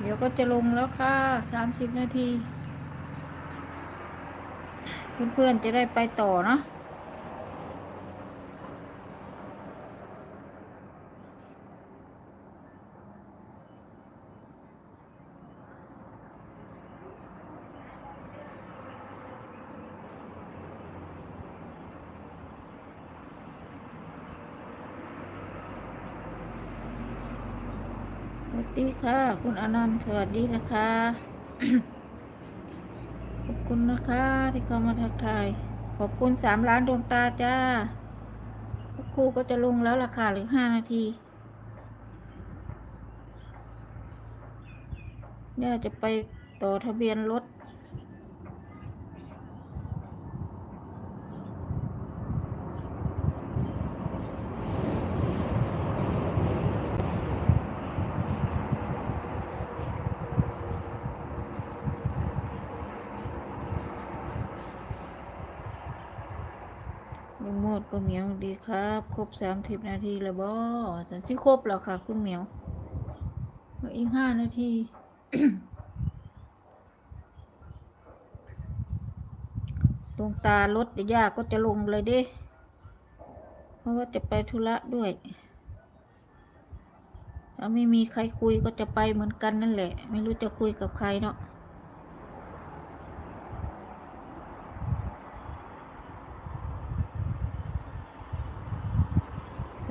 เดี๋ยวก็จะลงแล้วค่ะสามสิบนาที เพื่อนๆจะได้ไปต่อเนาะ วัสดีค่ะ คุณอนันต์สวัสดีนะคะ ขอบคุณนะคะที่เข้ามาทักทาย ขอบคุณสามล้านดวงตาจ้าครูก็จะลงแล้วราคาหรือห้านาทีเนี่ยจะไปต่อทะเบียนรถ ลุงโมดก็เหมียวดีครับ ครบสามสิบนาทีแล้วบอสันสิครบแล้วค่ะ คุณเหมียวอีกห้านาทีดวงตารถยากก็จะลงเลยเด้เพราะว่าจะไปธุระด้วย ถ้าไม่มีใครคุยก็จะไปเหมือนกันนั่นแหละ ไม่รู้จะคุยกับใครเนาะ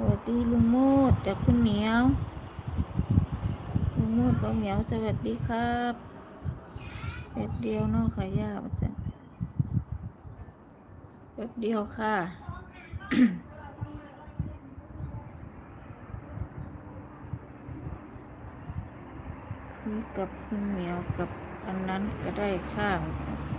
สวัส ดีลุงโมดจากคุณเหมียว ลุงโมดกับเหมียวสวัสดีครับแป๊บเดียวนาะค่ะย่ามาจันแป๊บเดียวค่ะคุยกับคุณเหมียวกับอันนั้นก็ได้ข้าวค่ะ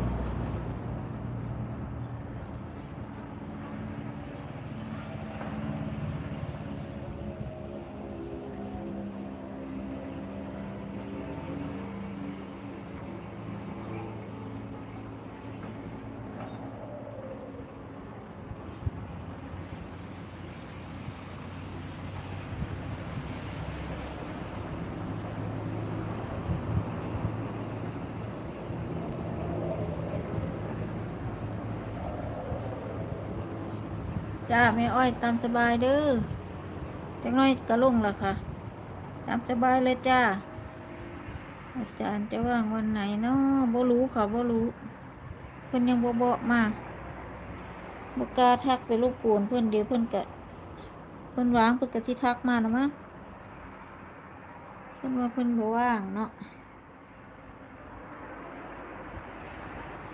จ้าแม่อ้อยตามสบายเด้อจังน้อยกระลงละค่ะ ตามสบายเลยจ้า อาจารย์จะว่างวันไหนเนาะบ่รู้ค่ะบ่รู้ เพิ่อนยังบ่บอกมาบ่กล้าทักไปรบกวนเพิ่อนเดี๋ยวเพิ่อนกะเพิ่อนว่างเพิ่อนกะสิทักมานะมั้งเพิ่อนว่าเพิ่อนบ่ว่างเนาะ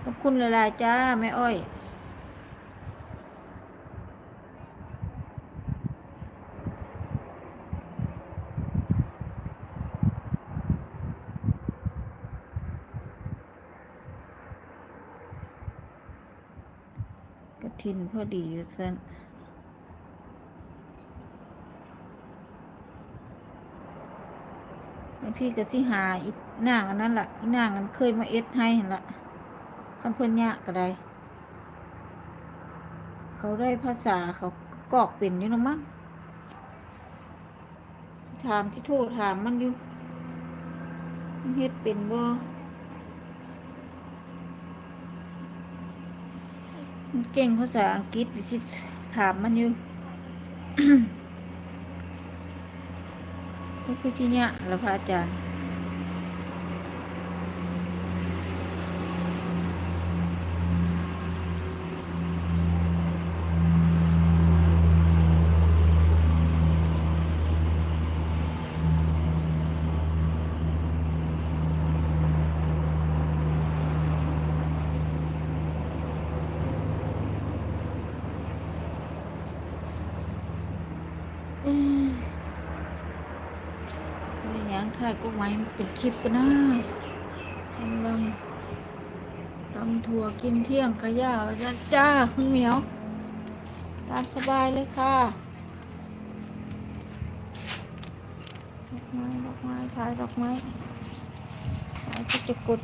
ขอบคุณหลายๆจ้าแม่อ้อย ทินพอดีสันบางทีก็สิหาอีนางอันนั้นละ่ะอีนางอันเคยมาเอ็ดให้เหั่นละคันเพิ่อนยะก็ได้ เขาได้ภาษาเขากอกเป็นอยู่นะมั้งที่ถามที่โทรถามมันอยู่มันเฮ็ดเป็นบ่ มันเก่งภาษาอังกฤษสิถามมันอยู่ก็คือที่เนี้ยละพระอาจารย์ ถ่ายก็ไม้เป็นคลิปกันนะกำลังตำถั่วกินเที่ยงขย่าจ้าจ้าคุณเหมียว ตามสบายเลยค่ะดอกไม้ดอกไม้ถ่ายดอกไม้ถ่ายก็จะกด